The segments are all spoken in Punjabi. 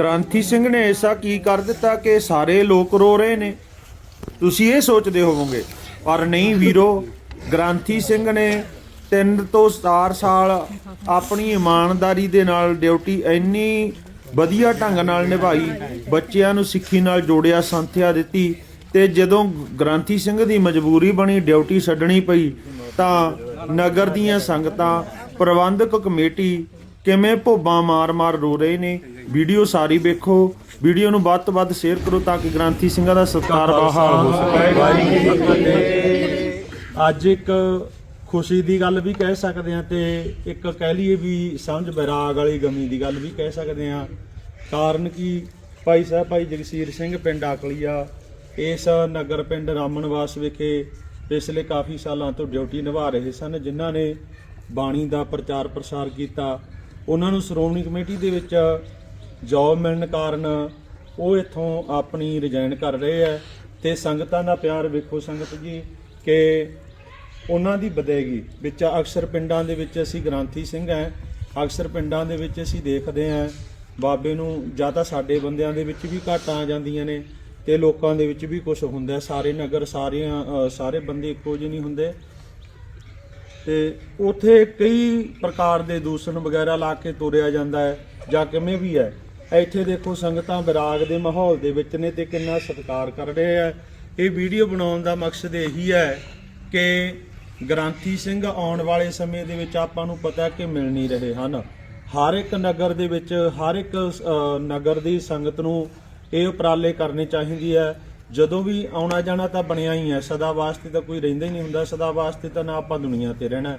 ਗ੍ਰਾਂਥੀ ਸਿੰਘ ਨੇ ਐਸਾ ਕੀ ਕਰ ਦਿੱਤਾ ਕਿ ਸਾਰੇ ਲੋਕ ਰੋ ਰਹੇ ਨੇ? ਤੁਸੀਂ ਇਹ ਸੋਚਦੇ ਹੋਵੋਗੇ। ਪਰ ਨਹੀਂ ਵੀਰੋ, ਗ੍ਰਾਂਥੀ ਸਿੰਘ ਨੇ 3 ਤੋਂ 4 ਸਾਲ ਆਪਣੀ ਇਮਾਨਦਾਰੀ ਦੇ ਨਾਲ ਡਿਊਟੀ ਇੰਨੀ ਵਧੀਆ ਢੰਗ ਨਾਲ ਨਿਭਾਈ, ਬੱਚਿਆਂ ਨੂੰ ਸਿੱਖੀ ਨਾਲ ਜੋੜਿਆ, ਸੰਥਿਆ ਦਿੱਤੀ ਤੇ ਜਦੋਂ ਗ੍ਰਾਂਥੀ ਸਿੰਘ ਦੀ ਮਜਬੂਰੀ ਬਣੀ, ਡਿਊਟੀ ਛੱਡਣੀ ਪਈ, ਤਾਂ ਨਗਰ ਦੀਆਂ ਸੰਗਤਾਂ, ਪ੍ਰਬੰਧਕ ਕਮੇਟੀ ਕਿਵੇਂ ਭੋਬਾਂ ਮਾਰ-ਮਾਰ ਰੋ ਰਹੇ ਨੇ? ਵੀਡੀਓ ਸਾਰੀ ਵੇਖੋ। ਵੀਡੀਓ ਨੂੰ ਵੱਧ ਤੋਂ ਵੱਧ ਸ਼ੇਅਰ ਕਰੋ ਤਾਂ ਕਿ ਗ੍ਰਾਂਥੀ ਸਿੰਘਾਂ ਦਾ ਸਤਿਕਾਰ ਬਹਾਲ ਹੋ ਸਕੇ। ਅੱਜ ਇੱਕ ਖੁਸ਼ੀ ਦੀ ਗੱਲ ਵੀ ਕਹਿ ਸਕਦੇ ਆ ਤੇ ਇੱਕ ਕਹਿ ਲਈਏ ਵੀ ਸਮਝ ਬੈਰਾਗ ਵਾਲੀ ਗਮੀ ਦੀ ਗੱਲ ਵੀ ਕਹਿ ਸਕਦੇ ਆ ਕਾਰਨ ਕਿ? ਭਾਈ ਸਾਹਿਬ, ਭਾਈ ਜਗਸੀਰ ਸਿੰਘ ਪਿੰਡ ਆਕਲੀਆ, ਇਸ ਨਗਰ ਪਿੰਡ ਰਾਮਨਵਾਸ ਵਿਖੇ ਪਿਛਲੇ ਕਾਫੀ ਸਾਲਾਂ ਤੋਂ ਡਿਊਟੀ ਨਿਭਾ ਰਹੇ ਸਨ, ਜਿਨ੍ਹਾਂ ਨੇ ਬਾਣੀ ਦਾ ਪ੍ਰਚਾਰ ਪ੍ਰਸਾਰ ਕੀਤਾ। ਉਹਨਾਂ ਨੂੰ ਸ਼੍ਰੋਮਣੀ ਕਮੇਟੀ ਦੇ ਵਿੱਚ ਜੌਬ ਮਿਲਣ ਕਾਰਨ ਉਹ ਇੱਥੋਂ ਆਪਣੀ ਰਿਜ਼ਾਈਨ ਕਰ ਰਹੇ ਆ। ਤੇ ਸੰਗਤਾਂ ਦਾ ਪਿਆਰ ਵੇਖੋ ਸੰਗਤ ਜੀ, ਕਿ ਉਹਨਾਂ ਦੀ ਬਦੇਗੀ ਵਿੱਚ ਅਕਸਰ ਪਿੰਡਾਂ ਦੇ ਵਿੱਚ ਅਸੀਂ ਗ੍ਰਾਂਥੀ ਸਿੰਘ ਹੈ ਅਕਸਰ ਪਿੰਡਾਂ ਦੇ ਵਿੱਚ ਅਸੀਂ ਦੇਖਦੇ ਹਾਂ ਬਾਬੇ ਨੂੰ ਜਾਂ ਤਾਂ ਸਾਡੇ ਬੰਦਿਆਂ ਦੇ ਵਿੱਚ ਵੀ ਘਾਟਾਂ ਆ ਜਾਂਦੀਆਂ ਨੇ ਤੇ ਲੋਕਾਂ ਦੇ ਵਿੱਚ ਵੀ ਕੁਝ ਹੁੰਦਾ। ਸਾਰੇ ਨਗਰ, ਸਾਰਿਆਂ ਸਾਰੇ ਬੰਦੇ ਇੱਕੋ ਜਿਹੇ ਨਹੀਂ ਹੁੰਦੇ। ਤੇ ਉਥੇ ਕਈ ਪ੍ਰਕਾਰ ਦੇ ਦੂਸ਼ਣ ਵਗੈਰਾ ਲਾ ਕੇ ਤੋਰਿਆ ਜਾਂਦਾ ਹੈ, ਜਾਂ ਕਿਵੇਂ ਵੀ ਹੈ। ਇੱਥੇ ਦੇਖੋ ਸੰਗਤਾਂ ਵਿਰਾਗ ਦੇ ਮਾਹੌਲ ਦੇ ਵਿੱਚ ਨੇ ਤੇ ਕਿੰਨਾ ਸਤਿਕਾਰ ਕਰ ਰਹੇ ਆ ਇਹ ਵੀਡੀਓ ਬਣਾਉਣ ਦਾ ਮਕਸਦ ਇਹੀ ਹੈ ਕਿ ਗ੍ਰਾਂਥੀ ਸਿੰਘ ਆਉਣ ਵਾਲੇ ਸਮੇਂ ਦੇ ਵਿੱਚ ਆਪਾਂ ਨੂੰ ਪਤਾ ਕਿ ਮਿਲ ਨਹੀਂ ਰਹੇ ਹਨ। ਹਰ ਇੱਕ ਨਗਰ ਦੇ ਵਿੱਚ, ਹਰ ਇੱਕ ਨਗਰ ਦੀ ਸੰਗਤ ਨੂੰ ਇਹ ਉਪਰਾਲੇ ਕਰਨੇ ਚਾਹੀਦੀ ਹੈ। ਜਦੋਂ ਵੀ ਆਉਣਾ ਜਾਣਾ ਤਾਂ ਬਣਿਆ ਹੀ ਹੈ। ਸਦਾ ਵਾਸਤੇ ਤਾਂ ਕੋਈ ਰਹਿੰਦਾ ਹੀ ਨਹੀਂ ਹੁੰਦਾ। ਸਦਾ ਵਾਸਤੇ ਤਾਂ ਨਾ ਆਪਾਂ ਦੁਨੀਆ ਤੇ ਰਹਿਣਾ।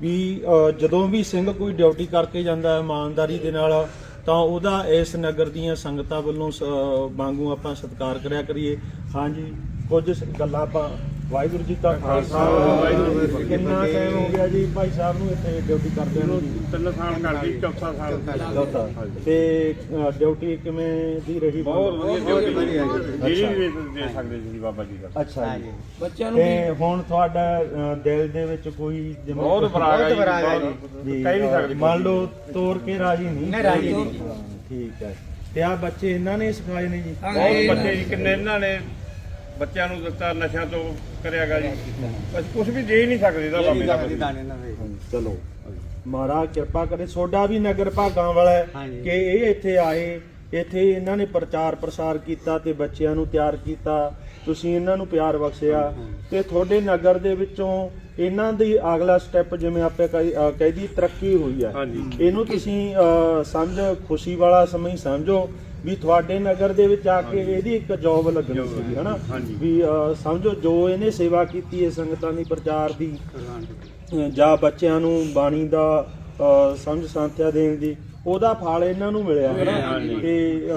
ਵੀ ਜਦੋਂ ਵੀ ਸਿੰਘ ਕੋਈ ਡਿਊਟੀ ਕਰਕੇ ਜਾਂਦਾ ਇਮਾਨਦਾਰੀ ਦੇ ਨਾਲ, ਤਾਂ ਉਹਦਾ ਇਸ ਨਗਰ ਦੀਆਂ ਸੰਗਤਾਂ ਵੱਲੋਂ ਸ- ਵਾਂਗੂ ਆਪਾਂ ਸਤਿਕਾਰ ਕਰਿਆ ਕਰੀਏ। ਹਾਂਜੀ, ਕੁਝ ਗੱਲਾਂ ਆਪਾਂ ਵਾਹਿਗੁਰੂ ਜੀ ਕਾ ਖਾਲਸਾ। ਵਾਹਿਗੁਰੂ ਕਿੰਨਾ ਟਾਈਮ ਹੋ ਗਿਆ ਜੀ? ਭਾਈ ਸਾਹਿਬ ਨੂੰ ਇੱਥੇ ਡਿਊਟੀ ਕਰਦੇ ਨੂੰ ਤਿੰਨ ਸਾਲ ਕਰਦੀ ਚੌਥਾ ਸਾਲ ਚੌਥਾ। ਤੇ ਡਿਊਟੀ ਕਿਵੇਂ ਦੀ ਰਹੀ? ਬਹੁਤ ਵਧੀਆ ਡਿਊਟੀ ਜਿਹੜੀ ਵੀ ਦੇ ਸਕਦੇ ਸੀ ਬਾਬਾ ਜੀ ਦਾ। ਅੱਛਾ ਜੀ। ਬੱਚਿਆਂ ਨੂੰ ਤੇ ਹੁਣ ਤੁਹਾਡਾ ਦਿਲ ਦੇ ਵਿੱਚ ਕੋਈ ਜਿਵੇਂ ਬਹੁਤ ਬਰਾਗ ਹੈ ਜੀ ਜੀ, ਕਹਿ ਨਹੀਂ ਸਕਦੇ। ਮੰਨ ਲਓ ਤੋੜ ਕੇ ਰਾਜੀ ਨਹੀਂ। ਨਹੀਂ, ਰਾਜੀ ਨਹੀਂ। ਠੀਕ ਹੈ। ਤੇ ਆ ਬੱਚੇ ਇਹਨਾਂ ਨੇ ਸਿਖਾਏ ਨੇ ਜੀ? ਬਹੁਤ ਬੱਚੇ ਜੀ ਕਿੰਨੇ ਇਹਨਾਂ ਨੇ ਬੱਚਿਆਂ ਨੂੰ ਦਿੱਤਾ ਨਸ਼ਿਆਂ ਤੋਂ ਕਰਿਆਗਾ ਜੀ। ਅਸੀਂ ਕੁਝ ਵੀ ਦੇ ਹੀ ਨਹੀਂ ਸਕਦੇ ਇਹਦਾ ਬਾਬੇ ਦਾ ਚਲੋ। ਮਹਾਰਾਜ ਕਿਰਪਾ ਕਰੇ ਸੋਡਾ ਵੀ ਨਗਰ ਭਾਗਾਂ ਵਾਲਾ ਹੈ ਹਾਂਜੀ। ਕਿ ਇਹ ਇੱਥੇ ਆਏ ਇੱਥੇ ਇਹਨਾਂ ਨੇ ਪ੍ਰਚਾਰ ਪ੍ਰਸਾਰ ਕੀਤਾ ਤੇ ਬੱਚਿਆਂ ਨੂੰ ਤਿਆਰ ਕੀਤਾ। ਤੁਸੀਂ ਇਹਨਾਂ ਨੂੰ ਪਿਆਰ ਬਖਸ਼ਿਆ। ਤੇ ਤੁਹਾਡੇ ਨਗਰ ਦੇ ਵਿੱਚੋਂ ਇਹਨਾਂ ਦੀ ਅਗਲਾ ਸਟੈਪ ਜਿਵੇਂ ਆਪੇ ਕਹਿਦੀ ਤਰੱਕੀ ਹੋਈ ਹੈ। ਹਾਂਜੀ। ਇਹਨੂੰ ਤੁਸੀਂ ਅਹ, ਸਮਝ ਖੁਸ਼ੀ ਵਾਲਾ ਸਮਾਂ ਹੀ ਸਮਝੋ। ਵੀ ਤੁਹਾਡੇ ਨਗਰ ਦੇ ਵਿੱਚ ਆ ਕੇ ਇਹਦੀ ਇੱਕ ਜੌਬ ਲੱਗਣੀ ਸੀ ਹਨਾ। ਵੀ ਸਮਝੋ ਜੋ ਇਹਨੇ ਸੇਵਾ ਕੀਤੀ ਹੈ ਸੰਗਤਾਂ ਦੀ ਪ੍ਰਚਾਰ ਦੀ ਜਾਂ ਬੱਚਿਆਂ ਨੂੰ ਬਾਣੀ ਦਾ ਸਮਝ ਸੰਥਿਆ ਦੇਣ ਦੀ ਉਹਦਾ ਫਲ ਇਹਨਾਂ ਨੂੰ ਮਿਲਿਆ ਹੈ। ਤੇ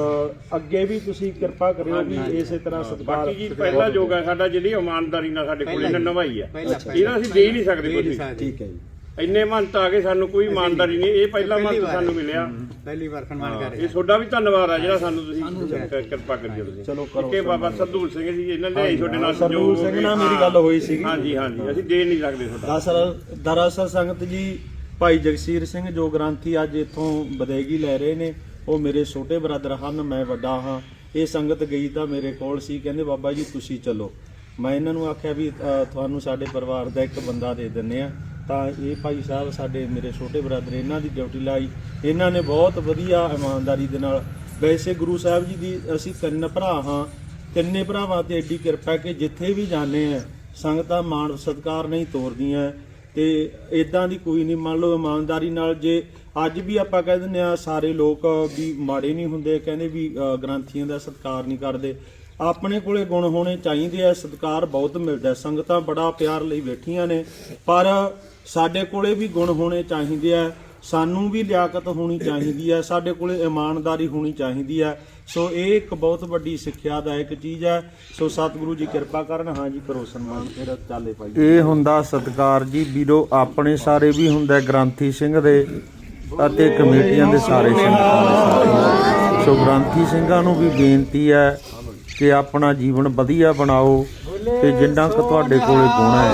ਅੱਗੇ ਵੀ ਤੁਸੀਂ ਕਿਰਪਾ ਕਰਿਓ ਵੀ ਇਸੇ ਤਰ੍ਹਾਂ ਸਤਿਕਾਰ ਬਾਕੀ ਜੀ ਪਹਿਲਾ ਯੋਗ ਹੈ ਸਾਡਾ ਜਿਹੜੀ ਇਮਾਨਦਾਰੀ ਨਾਲ ਸਾਡੇ ਕੋਲ ਇਹਨਾਂ ਨਵਾਈ ਹੈ। ਪਹਿਲਾ- ਇਹਦਾ ਅਸੀਂ ਦੇ ਨਹੀਂ ਸਕਦੇ ਕੁਝ ਠੀਕ ਹੈ ਜੀ। ਇੰਨੇ ਮੰਤ ਆ ਗਏ ਸਾਨੂੰ ਕੋਈ ਇਮਾਨਦਾਰੀ ਨਹੀਂ। ਇਹ ਪਹਿਲਾ ਮੰਤ ਸਾਨੂੰ ਮਿਲਿਆ। ਪਹਿਲੀ ਵਾਰ ਸਨਮਾਨ ਕਰ ਇਹ ਤੁਹਾਡਾ ਵੀ ਧੰਨਵਾਦ ਆ ਜਿਹੜਾ ਸਾਨੂੰ ਤੁਸੀਂ ਕਿਰਪਾ ਕਰੀ ਤੁਸੀਂ ਚਲੋ ਕਰੋ ਕਿ ਬਾਬਾ ਸਰਦੂਲ ਸਿੰਘ ਜੀ ਇਹਨਾਂ ਨੇ ਤੁਹਾਡੇ ਨਾਲ ਸਰਦੂਲ ਸਿੰਘ ਨਾਲ ਮੇਰੀ ਗੱਲ ਹੋਈ ਸੀਗੀ। ਹਾਂਜੀ ਹਾਂਜੀ ਅਸੀਂ ਦੇ ਨਹੀਂ ਸਕਦੇ ਤੁਹਾਡਾ। ਦਰਅਸਲ ਦਰਅਸਲ ਸੰਗਤ ਜੀ ਭਾਈ ਜਗਸੀਰ ਸਿੰਘ ਜੋ ਗ੍ਰੰਥੀ ਅੱਜ ਇੱਥੋਂ ਬਦੇਗੀ ਲੈ ਰਹੇ ਨੇ ਉਹ ਮੇਰੇ ਛੋਟੇ ਬ੍ਰਦਰ ਹਨ ਮੈਂ ਵੱਡਾ ਹਾਂ। ਇਹ ਸੰਗਤ ਗਈ ਤਾਂ ਮੇਰੇ ਕੋਲ ਸੀ ਕਹਿੰਦੇ ਬਾਬਾ ਜੀ ਤੁਸੀਂ ਚੱਲੋ। ਮੈਂ ਇਹਨਾਂ ਨੂੰ ਆਖਿਆ ਵੀ ਤੁਹਾਨੂੰ ਸਾਡੇ ਪਰਿਵਾਰ ਦਾ ਇੱਕ ਬੰਦਾ ਦੇ ਦਿੰਨੇ ਆ ਤਾਂ ਇਹ ਭਾਈ ਸਾਹਿਬ ਸਾਡੇ ਮੇਰੇ ਛੋਟੇ ਬ੍ਰਦਰ ਇਹਨਾਂ ਦੀ ਡਿਊਟੀ ਲਾਈ। ਇਹਨਾਂ ਨੇ ਬਹੁਤ ਵਧੀਆ ਇਮਾਨਦਾਰੀ ਦੇ ਨਾਲ, ਵੈਸੇ ਗੁਰੂ ਸਾਹਿਬ ਜੀ ਦੀ ਅਸੀਂ ਤਿੰਨ ਭਰਾ ਹਾਂ, ਤਿੰਨੇ ਭਰਾਵਾਂ ਤੇ ਐਡੀ ਕਿਰਪਾ ਕਿ ਜਿੱਥੇ ਵੀ ਜਾਂਦੇ ਆ, ਸੰਗਤਾਂ ਮਾਣ ਸਤਕਾਰ ਨਹੀਂ ਤੋਰਦੀਆਂ। ਤੇ ਇਦਾਂ ਦੀ ਕੋਈ ਨਹੀਂ, ਮੰਨ ਲਓ ਇਮਾਨਦਾਰੀ ਨਾਲ ਜੇ ਅੱਜ ਵੀ ਆਪਾਂ ਕਹਿ ਦਿੰਦੇ ਆ ਸਾਰੇ ਲੋਕ ਵੀ ਮਾੜੇ ਨਹੀਂ ਹੁੰਦੇ, ਕਹਿੰਦੇ ਵੀ ਗ੍ਰੰਥੀਆਂ ਦਾ ਸਤਕਾਰ ਨਹੀਂ ਕਰਦੇ। ਆਪਣੇ ਕੋਲੇ ਗੁਣ ਹੋਣੇ ਚਾਹੀਦੇ ਆ, ਸਤਕਾਰ ਬਹੁਤ ਮਿਲਦਾ। ਸੰਗਤਾਂ ਬੜਾ ਪਿਆਰ ਲਈ ਬੈਠੀਆਂ ਨੇ। ਪਰ ਸਾਡੇ ਕੋਲੇ ਵੀ ਗੁਣ ਹੋਣੇ ਚਾਹੀਦੇ ਆ, ਸਾਨੂੰ ਵੀ ਲਿਆਕਤ ਹੋਣੀ ਚਾਹੀਦੀ ਹੈ ਸਾਡੇ ਕੋਲੇ ਇਮਾਨਦਾਰੀ ਹੋਣੀ ਚਾਹੀਦੀ ਹੈ ਸੋ ਇਹ ਇੱਕ ਬਹੁਤ ਵੱਡੀ ਸਿੱਖਿਆਦਾਇਕ ਚੀਜ਼ ਹੈ ਸੋ ਸਤਿਗੁਰੂ ਜੀ ਕਿਰਪਾ ਕਰਨ, ਹਾਂ ਜੀ ਕਰੋ ਸਨਮਾਨ, ਫਿਰ ਚਾਲੇ ਪਾਈ ਇਹ ਹੁੰਦਾ ਸਤਕਾਰ ਜੀ, ਵੀਰੋ, ਆਪਣੇ ਸਾਰੇ ਵੀ ਹੁੰਦਾ ਗ੍ਰੰਥੀ ਸਿੰਘ ਦੇ ਅਤੇ ਕਮੇਟੀਆਂ ਦੇ ਸਾਰੇ ਸੰਗਤਾਂ ਦੇ ਸਾਥੀ। ਸੋ ਗ੍ਰੰਥੀ ਸਿੰਘਾਂ ਨੂੰ ਵੀ ਬੇਨਤੀ ਹੈ ਕਿ ਆਪਣਾ ਜੀਵਨ ਵਧੀਆ ਬਣਾਓ ਤੇ ਜਿੰਨਾ ਕੁ ਤੁਹਾਡੇ ਕੋਲੇ ਗੁਣ ਹੈ,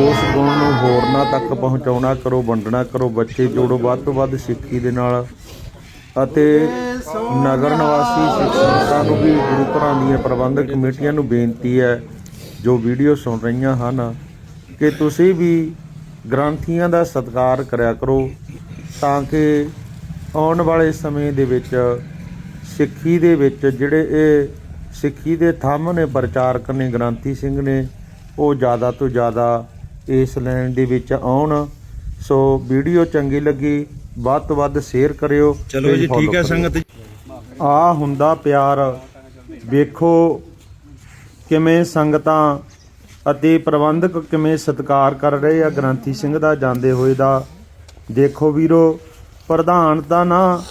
ਉਸ ਗੁਣ ਨੂੰ ਹੋਰਨਾਂ ਤੱਕ ਪਹੁੰਚਾਉਣਾ ਕਰੋ, ਵੰਡਣਾ ਕਰੋ, ਬੱਚੇ ਜੋੜੋ, ਵੱਧ ਤੋਂ ਵੱਧ ਸਿੱਖੀ ਦੇ ਨਾਲ। ਅਤੇ ਨਗਰ ਨਿਵਾਸੀ ਸਿੱਖ ਨੂੰ ਵੀ ਗੁਰੂ ਘਰਾਂ ਦੀਆਂ ਪ੍ਰਬੰਧਕ ਕਮੇਟੀਆਂ ਨੂੰ ਬੇਨਤੀ ਹੈ, ਜੋ ਵੀਡੀਓ ਸੁਣ ਰਹੀਆਂ ਹਨ, ਕਿ ਤੁਸੀਂ ਵੀ ਗ੍ਰੰਥੀਆਂ ਦਾ ਸਤਿਕਾਰ ਕਰਿਆ ਕਰੋ, ਤਾਂ ਕਿ ਆਉਣ ਵਾਲੇ ਸਮੇਂ ਦੇ ਵਿੱਚ ਸਿੱਖੀ ਦੇ ਵਿੱਚ ਜਿਹੜੇ ਇਹ ਸਿੱਖੀ ਦੇ ਥੰਮ ਨੇ ਪ੍ਰਚਾਰਕ ਨੇ ਗ੍ਰੰਥੀ ਸਿੰਘ ਨੇ ਉਹ ਜ਼ਿਆਦਾ ਤੋਂ ਜ਼ਿਆਦਾ ਇਸ ਲਾਈਨ ਦੇ ਵਿੱਚ ਆਉਣ। ਸੋ ਵੀਡੀਓ ਚੰਗੀ ਲੱਗੀ ਵੱਧ ਤੋਂ ਵੱਧ ਸ਼ੇਅਰ ਕਰਿਓ ਚਲੋ ਜੀ ਠੀਕ ਹੈ। ਸੰਗਤ ਆ ਹੁੰਦਾ ਪਿਆਰ। ਵੇਖੋ ਕਿਵੇਂ ਸੰਗਤਾਂ ਅਤੇ ਪ੍ਰਬੰਧਕ ਕਿਵੇਂ ਸਤਿਕਾਰ ਕਰ ਰਹੇ ਆ। ਗ੍ਰੰਥੀ ਸਿੰਘ ਦਾ ਜਾਂਦੇ ਹੋਏ ਦਾ। ਦੇਖੋ ਵੀਰੋ ਪ੍ਰਧਾਨ ਤਾਂ ਨਾ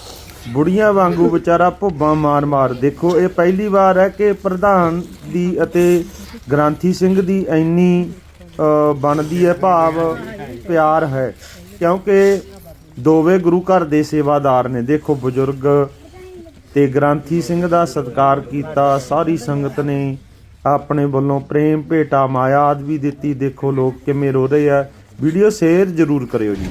ਬੁੜੀਆਂ ਵਾਂਗੂ ਵਿਚਾਰਾ ਭੁੱਬਾਂ ਮਾਰ ਮਾਰ। ਦੇਖੋ, ਇਹ ਪਹਿਲੀ ਵਾਰ ਹੈ ਕਿ ਪ੍ਰਧਾਨ ਦੀ ਅਤੇ ਗ੍ਰੰਥੀ ਸਿੰਘ ਦੀ ਇੰਨੀ ਬਣਦੀ ਹੈ ਭਾਵ, ਪਿਆਰ ਹੈ। ਕਿਉਂਕਿ ਦੋਵੇਂ ਗੁਰੂ ਘਰ ਦੇ ਸੇਵਾਦਾਰ ਨੇ। ਦੇਖੋ, ਬਜ਼ੁਰਗ ਤੇ ਗ੍ਰੰਥੀ ਸਿੰਘ ਦਾ ਸਤਿਕਾਰ ਕੀਤਾ, ਸਾਰੀ ਸੰਗਤ ਨੇ ਆਪਣੇ ਵੱਲੋਂ ਪ੍ਰੇਮ ਭੇਟਾ, ਮਾਇਆ ਆਦਿ ਵੀ ਦਿੱਤੀ। ਦੇਖੋ, ਲੋਕ ਕਿਵੇਂ ਰੋ ਰਹੇ ਆ। ਵੀਡੀਓ ਸ਼ੇਅਰ ਜ਼ਰੂਰ ਕਰਿਓ ਜੀ।